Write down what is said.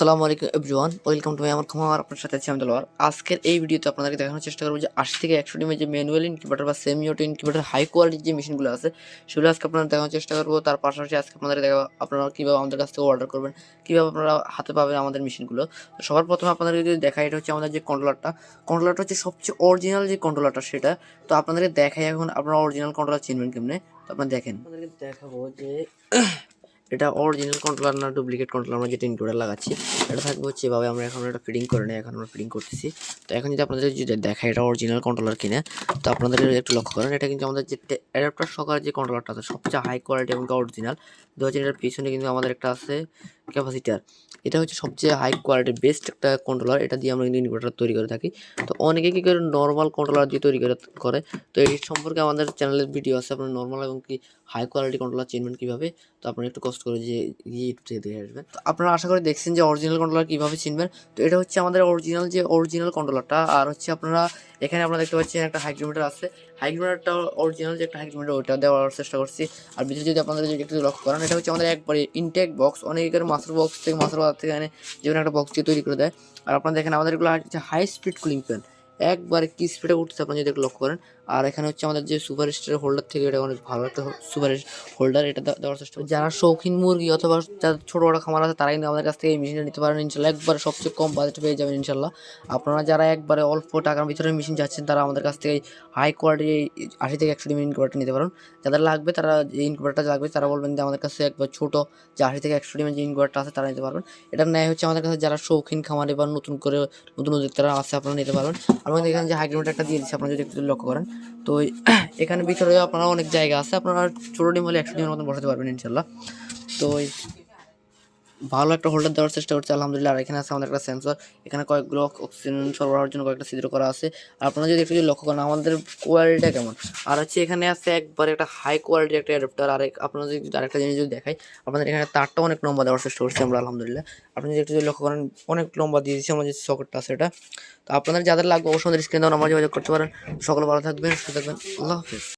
আসসালামু আলাইকুম everyone, welcome to আমার খামার, আপনার সাথে আছি আমি আজকের এই ভিডিওতে আপনাদেরকে দেখানোর চেষ্টা করব যে আশি থেকে একশো ডিমের যে ম্যানুয়াল ইনকিউবেটার বা সেমি অটো ইনকিউবেটার হাই কোয়ালিটির যে মেশিনগুলো আছে, সেগুলো আজকে আপনারা দেখানোর চেষ্টা করব। তার পাশাপাশি আজকে আপনাদের দেখা আপনারা কীভাবে আমাদের কাছ থেকে অর্ডার করবেন, কীভাবে আপনারা হাতে পাবেন আমাদের মেশিনগুলো তো সবার প্রথমে আপনাদেরকে যদি দেখাই, এটা হচ্ছে আমাদের যে কন্ট্রোলারটা কন্ট্রোলারটা হচ্ছে সবচেয়ে অরিজিনাল যে কন্ট্রোলারটা সেটা তো আপনাদেরকে দেখাই এখন আপনারা অরিজিনাল কন্ট্রোলার চিনবেন কেমনে? তো আপনারা দেখেন। আপনাদেরকে দেখাবো যে এটা অরিজিনাল কন্ট্রোলার না ডুপ্লিকেট কন্ট্রোলার আমরা যেটা ইনক্লুডার লাগাচ্ছি এটা থাকবে হচ্ছে এভাবে আমরা এখন এটা ফিটিং করে নিই, এখন আমরা ফিটিং করতেছি। তো এখন যদি আপনাদের যদি দেখা এটা অরিজিনাল কন্ট্রোলার কিনে, তো আপনাদের একটু লক্ষ্য করেন, এটা কিন্তু আমাদের যে অ্যাডাপ্টার সকার যে কন্ট্রোলারটা আছে, সবচেয়ে হাই কোয়ালিটি এবং অরিজিনাল দু হাজার এটার পিছনে কিন্তু আমাদের একটা আছে ক্যাপাসিটার এটা হচ্ছে সবচেয়ে হাই কোয়ালিটির বেস্ট একটা কন্ট্রোলার এটা দিয়ে আমরা কিন্তু ইনভার্টার তৈরি করে থাকি। তো অনেকে কী করে নর্মাল কন্ট্রোলার দিয়ে তৈরি করে করে, তো এই সম্পর্কে আমাদের চ্যানেলের ভিডিও আছে, আপনার নর্মাল এবং কি হাই কোয়ালিটি কন্ট্রোলার চিনবেন কীভাবে? তো আপনারা একটু কষ্ট করে যে ইউটিউব থেকে দেখে আসবেন। তো আপনারা আশা করি দেখছেন যে অরিজিনাল কন্ট্রোলার কীভাবে চিনবেন। তো এটা হচ্ছে আমাদের অরিজিনাল যে অরিজিনাল কন্ট্রোলারটা আর হচ্ছে আপনারা এখানে আপনারা দেখতে পাচ্ছেন একটা হাইগ্রোমিটার আছে। হাইগ্রোমিটারটা অরিজিনাল যে একটা হাইগ্রোমিটার ওইটা দেওয়ার চেষ্টা করছি। আর ভিতরে যদি আপনাদের যদি একটু লক্ষ্য করেন, এটা হচ্ছে আমাদের একবারে ইনটেক বক্স অনেকের মাস্টার বক্স থেকে মাস্টার বাজার থেকে এনে যেমন একটা বক্স দিয়ে তৈরি করে দেয়। আর আপনারা দেখেন আমাদের এগুলো হচ্ছে হাই স্পিড কুলিং ফ্যান একবারে কি স্পিডে উঠছে আপনারা যদি লক্ষ্য করেন। আর এখানে হচ্ছে আমাদের যে সুপার স্টার হোল্ডার থেকে এটা অনেক ভালো একটা সুপার হোল্ডার এটা দেওয়ার চেষ্টা যারা শৌখিন মুরগি অথবা যাদের ছোটো বড়ো খামার আছে তারা কিন্তু আমাদের কাছ থেকে এই মেশিনটা নিতে পারেন। ইনশাল্লাহ একবারে সবচেয়ে কম বাজেট পেয়ে যাবেন ইনশাল্লাহ। আপনারা যারা একবারে অল্প টাকার ভিতরে মেশিন চাচ্ছেন, তারা আমাদের কাছ থেকে হাই কোয়ালিটি আশি থেকে একশো ডিমের ইনকুবেটার নিতে পারেন। যাদের লাগবে তারা যে ইনকুবেটারটা লাগবে, তারা বলবেন যে আমাদের কাছে একবার ছোটো যে আশি থেকে একশো ডিমের যে ইনকুবেটারটা আছে, তারা নিতে পারবেন। এটার ন্যায় হচ্ছে আমাদের কাছে যারা শৌখিন খামারে বা নতুন করে নতুন উদ্যোক্তারা আছে, আপনারা নিতে পারবেন। আমাদের এখানে যে হাইগ্রোমিটার একটা দিয়ে দিচ্ছি আপনারা যদি একটু লক্ষ্য করেন, তো এখানে ভিতরে আপনারা অনেক জায়গা আছে, আপনারা ছোটো ডিম হলে একশো ডিমের মতন বসাতে পারবেন ইনশাল্লাহ। তো ভালো একটা হোল্ডার দেওয়ার চেষ্টা করছে, আলহামদুলিল্লাহ। আর এখানে আছে আমাদের একটা সেন্সর এখানে কয়েকগুলো অক্সিজেন সরবরাহের জন্য কয়েকটা ছিদ্র করা আছে। আর আপনারা যদি একটু যদি লক্ষ্য করেন, আমাদের কোয়ালিটিটা কেমন? আর হচ্ছে এখানে আছে একবার একটা হাই কোয়ালিটির একটা অ্যাডাপ্টার আর আপনারা যদি আরেকটা জিনিস যদি দেখাই, আপনাদের এখানে তারটা অনেক লম্বা দেওয়ার চেষ্টা করছি আমরা, আলহামদুলিল্লাহ। আপনি যদি একটু যদি লক্ষ্য করেন, অনেক লম্বা দিয়ে দিচ্ছি আমরা যে সকেটটা আছে এটা। তো আপনাদের যাদের লাগবে, অবশ্যই আমাদের স্ক্রিনে দেওয়া নাম্বার যোগাযোগ করতে পারেন। সকলে ভালো থাকবেন, সুস্থ থাকবেন। আল্লাহ হাফিজ।